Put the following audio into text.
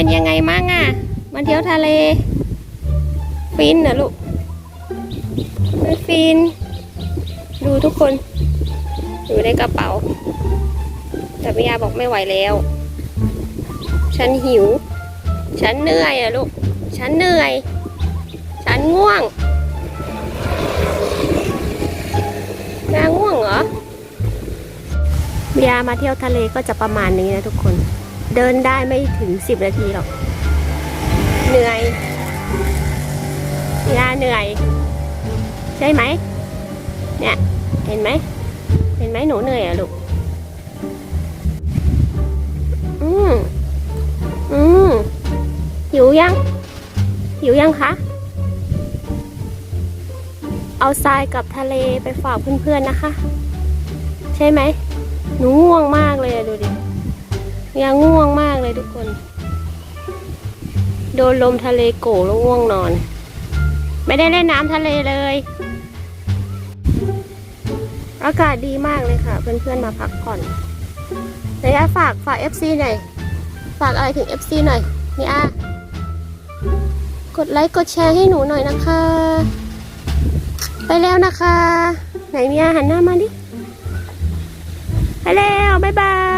เป็นยังไงมั่งอะมาเที่ยวทะเล ฟินเหรอลูกไม่ฟิน ดูทุกคน อยู่ในกระเป๋า แต่พี่ยาบอกไม่ไหวแล้ว ฉันหิว ฉันเหนื่อยอะลูก ฉันเหนื่อย ฉันง่วงยาง่วงเหรอเบียามาเที่ยวทะเลก็จะประมาณนี้นะทุกคน เดินได้ไม่ถึงสิบนาทีหรอก เหนื่อยยาเหนื่อย ใช่ไหม เนี่ย เห็นไหม เห็นไหมหนูเหนื่อยอะลูก อืมอืมหิวยังหิวยังคะ เอาทรายกับทะเลไปฝากเพื่อนๆนะคะ ใช่ไหม หนูง่วงมาก ยังง่วงมากเลยทุกคน โดนลมทะเลโกแล้วง่วงนอน ไม่ได้เล่นน้ำทะเลเลย อากาศดีมากเลยค่ะ เพื่อนๆมาพักผ่อนระยฝากฝาก FC หน่อย ฝากอะไรถึง FC หน่อยนี่อะกดไลค์กดแชร์ให้หนูหน่อยนะคะ ไปแล้วนะคะ ไหนมีอาหันหน้ามาดิ ไปแล้ว บ๊ายบาย